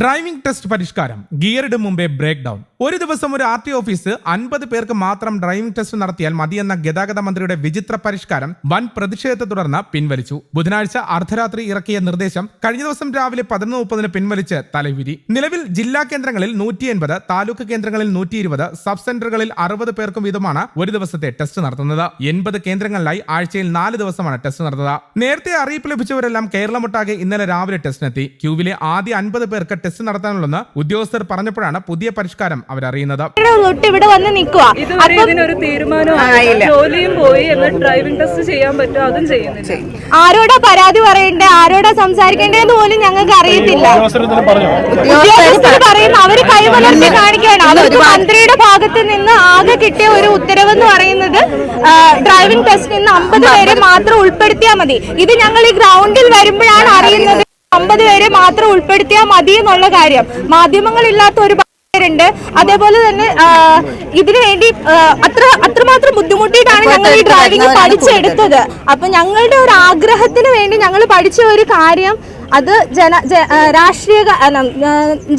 Driving test പരിഷ്കാരം ഗിയറിടും മുമ്പേ break down ഒരു ദിവസം ഒരു ആർ ടി ഓഫീസ് അൻപത് പേർക്ക് മാത്രം ഡ്രൈവിംഗ് ടെസ്റ്റ് നടത്തിയാൽ മതിയെന്ന ഗതാഗത മന്ത്രിയുടെ വിചിത്ര പരിഷ്കാരം വൻ പ്രതിഷേധത്തെ തുടർന്ന് പിൻവലിച്ചു. ബുധനാഴ്ച അർദ്ധരാത്രി ഇറക്കിയ നിർദ്ദേശം കഴിഞ്ഞ ദിവസം രാവിലെ പതിനൊന്ന് മുപ്പതിന് പിൻവലിച്ച് തലവിരി. നിലവിൽ ജില്ലാ കേന്ദ്രങ്ങളിൽ നൂറ്റി എൺപത് താലൂക്ക് കേന്ദ്രങ്ങളിൽ നൂറ്റി ഇരുപത് സബ് സെന്ററുകളിൽ അറുപത് പേർക്കും വീതമാണ് ഒരു ദിവസത്തെ ടെസ്റ്റ് നടത്തുന്നത്. എൺപത് കേന്ദ്രങ്ങളിലായി ആഴ്ചയിൽ നാല് ദിവസമാണ് ടെസ്റ്റ് നടത്തുക നേരത്തെ അറിയിപ്പ് ലഭിച്ചവരെല്ലാം കേരളമൊട്ടാകെ ഇന്നലെ രാവിലെ ടെസ്റ്റിനെത്തി. ക്യൂവിലെ ആദ്യ അൻപത് പേർക്ക് ടെസ്റ്റ് നടത്താനുള്ളെന്ന് ഉദ്യോഗസ്ഥർ പറഞ്ഞപ്പോഴാണ് പുതിയ പരിഷ്കാരം അവരറിയുന്നത്. ഇവിടെ വന്ന് നിൽക്കുക. ഇതിനൊരു ജോലിയും പോയി എന്നിട്ട് ഡ്രൈവിംഗ് ടെസ്റ്റ് ചെയ്യാൻ പറ്റുമോ? അതും ചെയ്യുന്നില്ല. ആരോടാ പരാതി പറയണ്ടേ? ആരോടാ സംസാരിക്കേണ്ടതെന്ന് പോലും ഞങ്ങൾക്ക് അറിയത്തില്ല. ഉദ്യോഗസ്ഥർ പറയും അവർ കൈവലർത്തി കാണിക്കുകയാണ്. അവർക്ക് മന്ത്രിയുടെ ഭാഗത്ത് നിന്ന് ആകെ കിട്ടിയ ഒരു ഉത്തരവെന്ന് പറയുന്നത് ഡ്രൈവിംഗ് ടെസ്റ്റിൽ നിന്ന് അമ്പത് പേരെ മാത്രം ഉൾപ്പെടുത്തിയാൽ മതി. ഇത് ഞങ്ങൾ ഈ ഗ്രൗണ്ടിൽ വരുമ്പോഴാണ് അറിയുന്നത്. അമ്പത് പേരെ മാത്രം ഉൾപ്പെടുത്തിയാൽ മതി എന്നുള്ള കാര്യം. മാധ്യമങ്ങളില്ലാത്ത ഒരു പേരുണ്ട് അതേപോലെ തന്നെ ഇതിനുവേണ്ടി ഇതിനു വേണ്ടി അത്ര അത്രമാത്രം ബുദ്ധിമുട്ടിയിട്ടാണ് ഞങ്ങൾ ഈ ഡ്രൈവിംഗ് പഠിച്ചെടുത്തത്. അപ്പൊ ഞങ്ങളുടെ ഒരു ആഗ്രഹത്തിന് വേണ്ടി ഞങ്ങൾ പഠിച്ച ഒരു കാര്യം അത് ജന രാഷ്ട്രീയ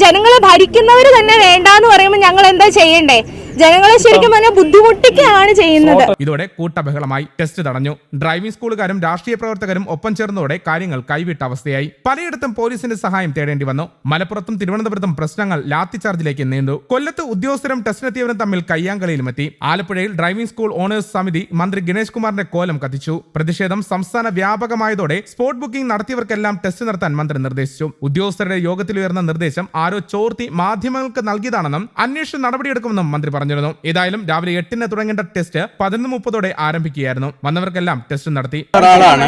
ജനങ്ങളെ ഭരിക്കുന്നവർ തന്നെ വേണ്ടാന്ന് പറയുമ്പോൾ ഞങ്ങൾ എന്താ ചെയ്യണ്ടേ? ജനങ്ങളെ ശരിക്കും പറഞ്ഞാൽ ബുദ്ധിമുട്ടിക്കുകയാണ് ചെയ്യുന്നത്. ഇതോടെ കൂട്ടബഹളമായി ടെസ്റ്റ് തടഞ്ഞു. ഡ്രൈവിംഗ് സ്കൂളുകാരും രാഷ്ട്രീയ പ്രവർത്തകരും ഒപ്പം ചേർന്നതോടെ കാര്യങ്ങൾ കൈവിട്ട അവസ്ഥയായി. പലയിടത്തും പോലീസിന്റെ സഹായം തേടേണ്ടി വന്നു. മലപ്പുറത്തും തിരുവനന്തപുരത്തും പ്രശ്നങ്ങൾ ലാത്തിചാർജിലേക്ക് നീണ്ടു. കൊല്ലത്ത് ഉദ്യോഗസ്ഥരും ടെസ്റ്റിനെത്തിയവരും തമ്മിൽ കയ്യാങ്കളിയിലുമെത്തി ആലപ്പുഴയിൽ ഡ്രൈവിംഗ് സ്കൂൾ ഓണേഴ്സ് സമിതി മന്ത്രി ഗണേഷ് കുമാറിന്റെ കോലം കത്തിച്ചു. പ്രതിഷേധം സംസ്ഥാന വ്യാപകമായതോടെ സ്പോട്ട് ബുക്കിംഗ് നടത്തിയവർക്കെല്ലാം ടെസ്റ്റ് നടത്താൻ മന്ത്രി നിർദ്ദേശിച്ചു. ഉദ്യോഗസ്ഥരുടെ യോഗത്തിൽ ഉയർന്ന നിർദ്ദേശം ആരോ ചോർത്തി മാധ്യമങ്ങൾക്ക് നൽകിയതാണെന്നും അന്വേഷണ നടപടിയെടുക്കുമെന്നും മന്ത്രി പറഞ്ഞിരുന്നു ഏതായാലും രാവിലെ എട്ടിന് തുടങ്ങേണ്ട ടെസ്റ്റ് പതിനൊന്ന് മുപ്പതോടെ ആരംഭിക്കുകയായിരുന്നു. വന്നവർക്കെല്ലാം ടെസ്റ്റ് നടത്തി. ഒരാളാണ്.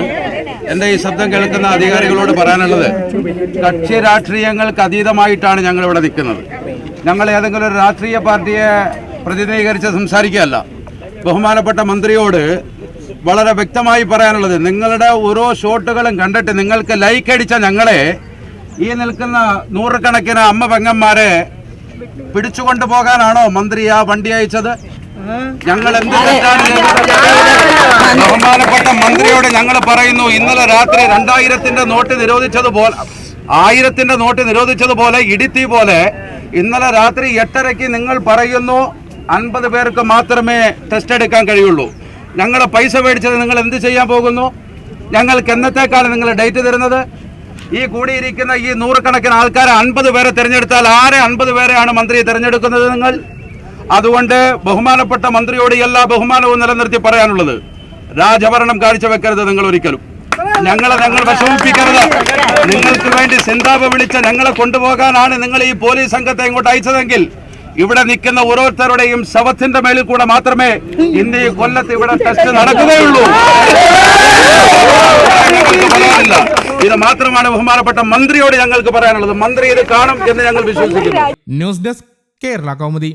എന്റെ ഈ ശബ്ദം കേൾക്കുന്ന അധികാരികളോട് പറയാനുള്ളത് കക്ഷി രാഷ്ട്രീയങ്ങൾക്ക് അതീതമായിട്ടാണ് ഞങ്ങൾ ഇവിടെ നിൽക്കുന്നത്. ഞങ്ങൾ ഏതെങ്കിലും ഒരു രാഷ്ട്രീയ പാർട്ടിയെ പ്രതിനിധീകരിച്ച് സംസാരിക്കുകയല്ല. ബഹുമാനപ്പെട്ട മന്ത്രിയോട് വളരെ വ്യക്തമായി പറയാനുള്ളത് നിങ്ങളുടെ ഓരോ ഷോട്ടുകളും കണ്ടിട്ട് നിങ്ങൾക്ക് ലൈക്ക് അടിച്ച ഞങ്ങളെ ഈ നിൽക്കുന്ന നൂറുകണക്കിന് അമ്മ പെങ്ങന്മാരെ പിടിച്ചുകൊണ്ടു പോകാനാണോ മന്ത്രി ആ വണ്ടി അയച്ചത്? ഞങ്ങൾ എന്ത് ബഹുമാനപ്പെട്ട മന്ത്രിയോട് ഞങ്ങൾ പറയുന്നു ഇന്നലെ രാത്രി രണ്ടായിരത്തിന്റെ നോട്ട് നിരോധിച്ചതുപോലെ ആയിരത്തിന്റെ നോട്ട് നിരോധിച്ചതുപോലെ ഇടുത്തി പോലെ ഇന്നലെ രാത്രി എട്ടരയ്ക്ക് നിങ്ങൾ പറയുന്നു അൻപത് പേർക്ക് മാത്രമേ ടെസ്റ്റ് എടുക്കാൻ കഴിയുള്ളൂ. ഞങ്ങളെ പൈസ മേടിച്ചത് നിങ്ങൾ എന്ത് ചെയ്യാൻ പോകുന്നു? ഞങ്ങൾക്ക് എന്നത്തേക്കാണ് നിങ്ങൾ ഡേറ്റ് തരുന്നത്? ഈ കൂടിയിരിക്കുന്ന ഈ നൂറുകണക്കിന് ആൾക്കാരെ അൻപത് പേരെ തിരഞ്ഞെടുത്താൽ ആരെ അൻപത് പേരെയാണ് മന്ത്രി തിരഞ്ഞെടുക്കുന്നത് നിങ്ങൾ? അതുകൊണ്ട് ബഹുമാനപ്പെട്ട മന്ത്രിയോട് എല്ലാ ബഹുമാനവും നിലനിർത്തി പറയാനുള്ളത്. രാജഭരണം കാഴ്ചവെക്കരുത് നിങ്ങൾ ഒരിക്കലും. ഞങ്ങളെ ഞങ്ങൾ വിഷമിപ്പിക്കരുത്. നിങ്ങൾക്ക് വേണ്ടി സിന്താപ വിളിച്ച ഞങ്ങളെ കൊണ്ടുപോകാനാണ് നിങ്ങൾ ഈ പോലീസ് സംഘത്തെ ഇങ്ങോട്ട് അയച്ചതെങ്കിൽ ഇവിടെ നിൽക്കുന്ന ഓരോരുത്തരുടെയും ശവത്തിന്റെ മേലിൽ കൂടെ മാത്രമേ ഇന്ന് ഈ കൊല്ലത്ത് ഇവിടെ ടെസ്റ്റ് നടക്കുകയുള്ളൂ. ഇത് മാത്രമാണ് ബഹുമാനപ്പെട്ട മന്ത്രിയോട് ഞങ്ങൾക്ക് പറയാനുള്ളത്. മന്ത്രി ഇത് കാണും എന്ന് ഞങ്ങൾ വിശ്വസിക്കുന്നു. News desk Kerala Kaumudi.